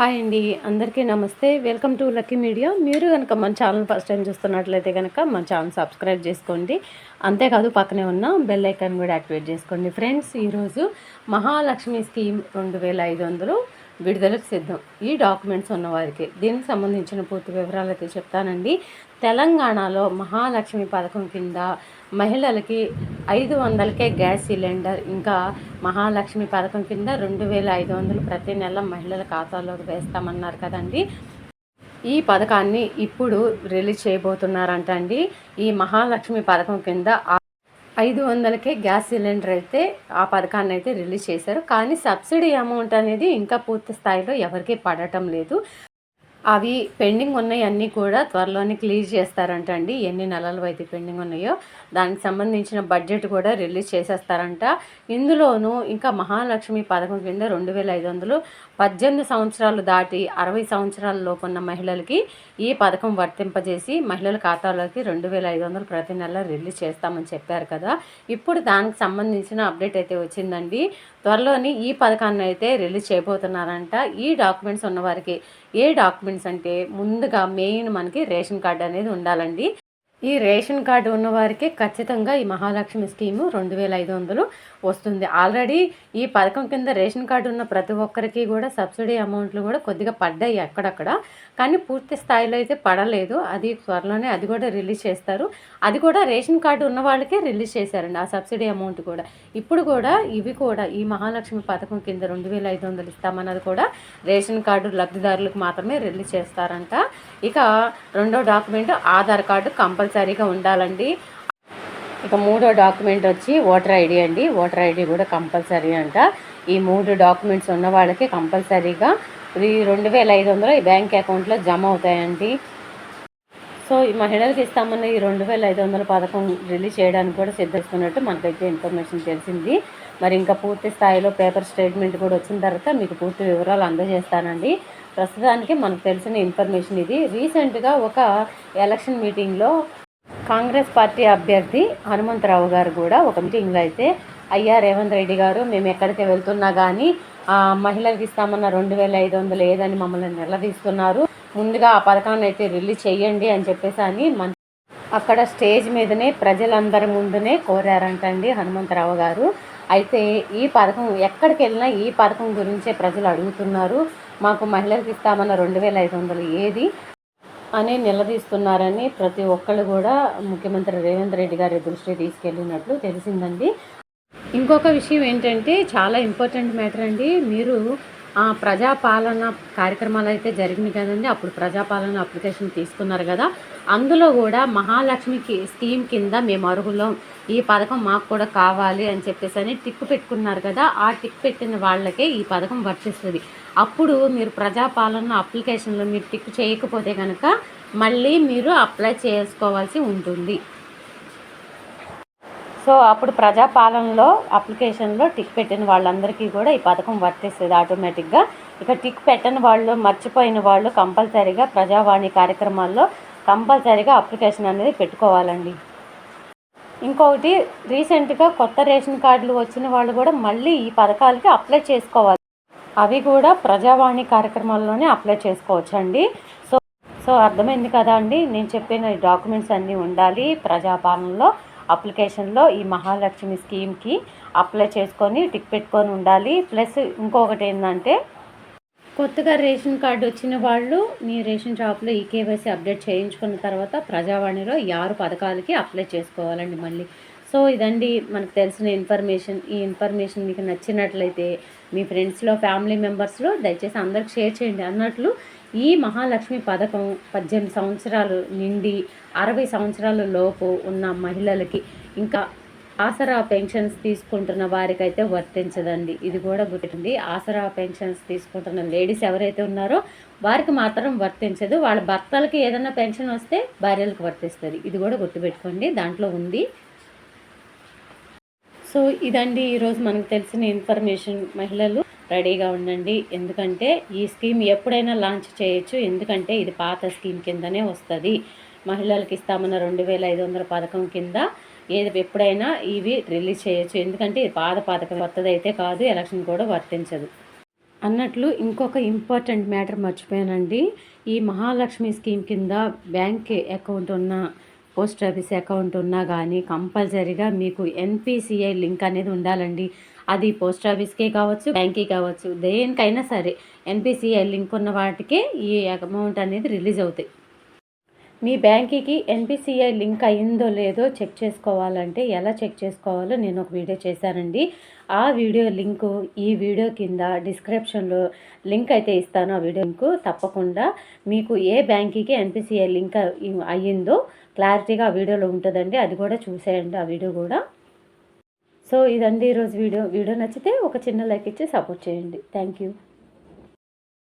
Hi అండి అందరికీ నమస్తే. Welcome to lucky media. మీరు కనుక మన ఛానల్ ఫస్ట్ టైం చూస్తున్నట్లయితే కనుక మన ఛానల్ సబ్స్క్రైబ్ చేసుకోండి. అంతేకాదు పక్కనే ఉన్న బెల్ ఐకాన్ కూడా యాక్టివేట్ చేసుకోండి. ఫ్రెండ్స్ ఈరోజు మహాలక్ష్మి స్కీమ్ రెండు వేల ఐదు వందలు విడుదలకు సిద్ధం. ఈ డాక్యుమెంట్స్ ఉన్నవారికి దీనికి సంబంధించిన పూర్తి వివరాలు అయితే చెప్తానండి. తెలంగాణలో మహాలక్ష్మి పథకం కింద మహిళలకి ఐదు వందలకే గ్యాస్ సిలిండర్ ఇంకా మహాలక్ష్మి పథకం కింద రెండు వేల ఐదు వందలు ప్రతి నెల మహిళల ఖాతాలోకి వేస్తామన్నారు కదండి. ఈ పథకాన్ని ఇప్పుడు రిలీజ్ చేయబోతున్నారంట అండి. ఈ మహాలక్ష్మి పథకం కింద ఐదు వందలకే గ్యాస్ సిలిండర్ అయితే ఆ పథకాన్ని అయితే రిలీజ్ చేశారు. కానీ సబ్సిడీ అమౌంట్ అనేది ఇంకా పూర్తి స్థాయిలో ఎవరికీ పడటం లేదు. అవి పెండింగ్ ఉన్నాయి అన్నీ కూడా త్వరలోనే క్లియర్ చేస్తారంట అండి ఎన్ని నెలలు అయితే పెండింగ్ ఉన్నాయో దానికి సంబంధించిన బడ్జెట్ కూడా రిలీజ్ చేసేస్తారంట. ఇందులోనూ ఇంకా మహాలక్ష్మి పథకం కింద రెండు వేల ఐదు వందలు పద్దెనిమిది సంవత్సరాలు దాటి అరవై సంవత్సరాల ఉన్న మహిళలకి ఈ పథకం వర్తింపజేసి మహిళల ఖాతాలోకి రెండు వేల ఐదు వందలు ప్రతి నెల రిలీజ్ చేస్తామని చెప్పారు కదా. ఇప్పుడు దానికి సంబంధించిన అప్డేట్ అయితే వచ్చిందండి. త్వరలోని ఈ పథకాన్ని అయితే రిలీజ్ చేయబోతున్నారంట. ఈ డాక్యుమెంట్స్ ఉన్నవారికి ఏ డాక్యుమెంట్స్ అంటే ముందుగా మెయిన్ మనకి రేషన్ కార్డ్ అనేది ఉండాలండి. ఈ రేషన్ కార్డు ఉన్నవారికి ఖచ్చితంగా ఈ మహాలక్ష్మి స్కీము రెండు వేల ఐదు వందలు వస్తుంది. ఆల్రెడీ ఈ పథకం కింద రేషన్ కార్డు ఉన్న ప్రతి ఒక్కరికి కూడా సబ్సిడీ అమౌంట్లు కూడా కొద్దిగా పడ్డాయి అక్కడక్కడ కానీ పూర్తి స్థాయిలో అయితే పడలేదు. అది త్వరలోనే అది కూడా రిలీజ్ చేస్తారు. అది కూడా రేషన్ కార్డు ఉన్న వాళ్ళకే రిలీజ్ చేశారండి ఆ సబ్సిడీ అమౌంట్ కూడా. ఇప్పుడు కూడా ఇవి కూడా ఈ మహాలక్ష్మి పథకం కింద రెండు వేల ఐదు వందలు ఇస్తామన్నది కూడా రేషన్ కార్డు లబ్ధిదారులకు మాత్రమే రిలీజ్ చేస్తారంట. ఇక రెండో డాక్యుమెంట్ ఆధార్ కార్డు కంపల్సరీ కంపల్సరీగా ఉండాలండి. ఇక మూడో డాక్యుమెంట్ వచ్చి ఓటర్ ఐడి అండి. ఓటర్ ఐడి కూడా కంపల్సరీ అంట. ఈ మూడు డాక్యుమెంట్స్ ఉన్న వాళ్ళకి కంపల్సరీగా ఈ రెండు వేల ఐదు వందలు ఈ బ్యాంక్ అకౌంట్లో జమ అవుతాయండి. సో ఈ మహిళలకు ఇస్తామన్న ఈ రెండు వేల ఐదు వందల పథకం రిలీజ్ చేయడానికి కూడా సిద్ధిస్తున్నట్టు మనకైతే ఇన్ఫర్మేషన్ తెలిసింది. మరి ఇంకా పూర్తి స్థాయిలో పేపర్ స్టేట్మెంట్ కూడా వచ్చిన తర్వాత మీకు పూర్తి వివరాలు అందజేస్తానండి. ప్రస్తుతానికి మనకు తెలిసిన ఇన్ఫర్మేషన్ ఇది. రీసెంట్గా ఒక ఎలక్షన్ మీటింగ్లో కాంగ్రెస్ పార్టీ అభ్యర్థి హనుమంతరావు గారు కూడా ఒక మీటింగ్లో అయితే అయ్యా రేవంత్ రెడ్డి గారు మేము ఎక్కడికి వెళ్తున్నా కానీ మహిళలకు ఇస్తామన్న రెండు వేల ఐదు వందలు ఏదని మమ్మల్ని నిలదీస్తున్నారు. ముందుగా ఆ పథకాన్ని అయితే రిలీజ్ చేయండి అని చెప్పేసి అని మన అక్కడ స్టేజ్ మీదనే ప్రజలందరి ముందునే కోరారంటండి హనుమంతరావు గారు. అయితే ఈ పథకం ఎక్కడికి వెళ్ళినా ఈ పథకం గురించే ప్రజలు అడుగుతున్నారు. మాకు మహిళలకు ఇస్తామన్న రెండు వేల ఐదు వందలు ఏది? అని నిలదీస్తున్నారని ప్రతి ఒక్కళ్ళు కూడా ముఖ్యమంత్రి రేవంత్ రెడ్డి గారి దృష్టి తీసుకెళ్ళినట్లు తెలిసిందండి. ఇంకొక విషయం ఏంటంటే చాలా ఇంపార్టెంట్ మ్యాటర్ అండి. మీరు ప్రజాపాలన కార్యక్రమాలు అయితే జరిగినాయి కదండి. అప్పుడు ప్రజాపాలన అప్లికేషన్ తీసుకున్నారు కదా. అందులో కూడా మహాలక్ష్మికి స్కీమ్ కింద మేము అర్హులం. ఈ పథకం మాకు కూడా కావాలి అని చెప్పేసి అని టిక్ పెట్టుకున్నారు కదా. ఆ టిక్ పెట్టిన వాళ్ళకే ఈ పథకం వర్తిస్తుంది. అప్పుడు మీరు ప్రజాపాలన అప్లికేషన్లో మీరు టిక్ చేయకపోతే కనుక మళ్ళీ మీరు అప్లై చేసుకోవాల్సి ఉంటుంది. సో అప్పుడు ప్రజాపాలనలో అప్లికేషన్లో టిక్ పెట్టిన వాళ్ళందరికీ కూడా ఈ పథకం వర్తిస్తుంది ఆటోమేటిక్గా. ఇక టిక్ పెట్టని వాళ్ళు మర్చిపోయిన వాళ్ళు కంపల్సరీగా ప్రజావాణి కార్యక్రమాల్లో కంపల్సరీగా అప్లికేషన్ అనేది పెట్టుకోవాలండి. ఇంకొకటి రీసెంట్గా కొత్త రేషన్ కార్డులు వచ్చిన వాళ్ళు కూడా మళ్ళీ ఈ పథకాలకి అప్లై చేసుకోవాలి. అవి కూడా ప్రజావాణి కార్యక్రమాల్లోనే అప్లై చేసుకోవచ్చు అండి సో సో అర్థమైంది కదా అండి? నేను చెప్పిన డాక్యుమెంట్స్ అన్నీ ఉండాలి ప్రజాపాలనలో. అప్లికేషన్లో ఈ మహాలక్ష్మి స్కీమ్కి అప్లై చేసుకొని టిక్ పెట్టుకొని ఉండాలి. ప్లస్ ఇంకొకటి ఏంటంటే కొత్తగా రేషన్ కార్డు వచ్చిన వాళ్ళు మీ రేషన్ షాప్లో ఈ కేవైసీ అప్డేట్ చేయించుకున్న తర్వాత ప్రజావాణిలో ఈ ఆరు పథకాలకి అప్లై చేసుకోవాలండి మళ్ళీ. సో ఇదండి మనకు తెలిసిన ఇన్ఫర్మేషన్. ఈ ఇన్ఫర్మేషన్ మీకు నచ్చినట్లయితే మీ ఫ్రెండ్స్లో ఫ్యామిలీ మెంబర్స్లో దయచేసి అందరికి షేర్ చేయండి. అన్నట్లు ఈ మహాలక్ష్మి పథకం పద్దెనిమిది సంవత్సరాలు నిండి అరవై సంవత్సరాల లోపు ఉన్న మహిళలకి ఇంకా ఆసరా పెన్షన్స్ తీసుకుంటున్న వారికైతే వర్తించదండి. ఇది కూడా గుర్తుంది ఆసరా పెన్షన్స్ తీసుకుంటున్న లేడీస్ ఎవరైతే ఉన్నారో వారికి మాత్రం వర్తించదు. వాళ్ళ భర్తలకి ఏదైనా పెన్షన్ వస్తే భార్యలకు వర్తిస్తుంది. ఇది కూడా గుర్తుపెట్టుకోండి. దాంట్లో ఉంది. సో ఇదండి ఈరోజు మనకు తెలిసిన ఇన్ఫర్మేషన్. మహిళలు రెడీగా ఉండండి. ఎందుకంటే ఈ స్కీమ్ ఎప్పుడైనా లాంచ్ చేయొచ్చు. ఎందుకంటే ఇది పాత స్కీమ్ కిందనే వస్తుంది. మహిళలకు ఇస్తామన్న రెండు వేల ఐదు వందల పథకం కింద ఏది ఎప్పుడైనా ఇవి రిలీజ్ చేయొచ్చు. ఎందుకంటే ఇది పాత పథకం. కొత్తదైతే కాదు ఎలక్షన్ కూడా వర్తించదు. అన్నట్లు ఇంకొక ఇంపార్టెంట్ మ్యాటర్ మర్చిపోయానండి. ఈ మహాలక్ష్మి స్కీమ్ కింద బ్యాంక్ అకౌంట్ ఉన్న పోస్ట్ ఆఫీస్ అకౌంట్ ఉన్నా కానీ కంపల్సరీగా మీకు ఎన్పిసిఐ లింక్ అనేది ఉండాలండి. అది పోస్ట్ ఆఫీస్కే కావచ్చు బ్యాంక్కి కావచ్చు దేనికైనా సరే ఎన్పిసిఐ లింక్ ఉన్న వాటికే ఈ అమౌంట్ అనేది రిలీజ్ అవుతాయి. మీ బ్యాంక్కి ఎన్పిసిఐ లింక్ అయిందో లేదో చెక్ చేసుకోవాలంటే ఎలా చెక్ చేసుకోవాలో నేను ఒక వీడియో చేశానండి. ఆ వీడియో లింకు ఈ వీడియో కింద డిస్క్రిప్షన్లో లింక్ అయితే ఇస్తాను. ఆ వీడియో లింకు తప్పకుండా మీకు ఏ బ్యాంక్కి ఎన్పిసిఐ లింక్ అయ్యిందో క్లారిటీగా ఆ వీడియోలో ఉంటుందండి. అది కూడా చూసేయండి. ఆ వీడియో కూడా సో ఇదండి ఈరోజు వీడియో. వీడియో నచ్చితే ఒక చిన్న లైక్ ఇచ్చి సపోర్ట్ చేయండి. Thank you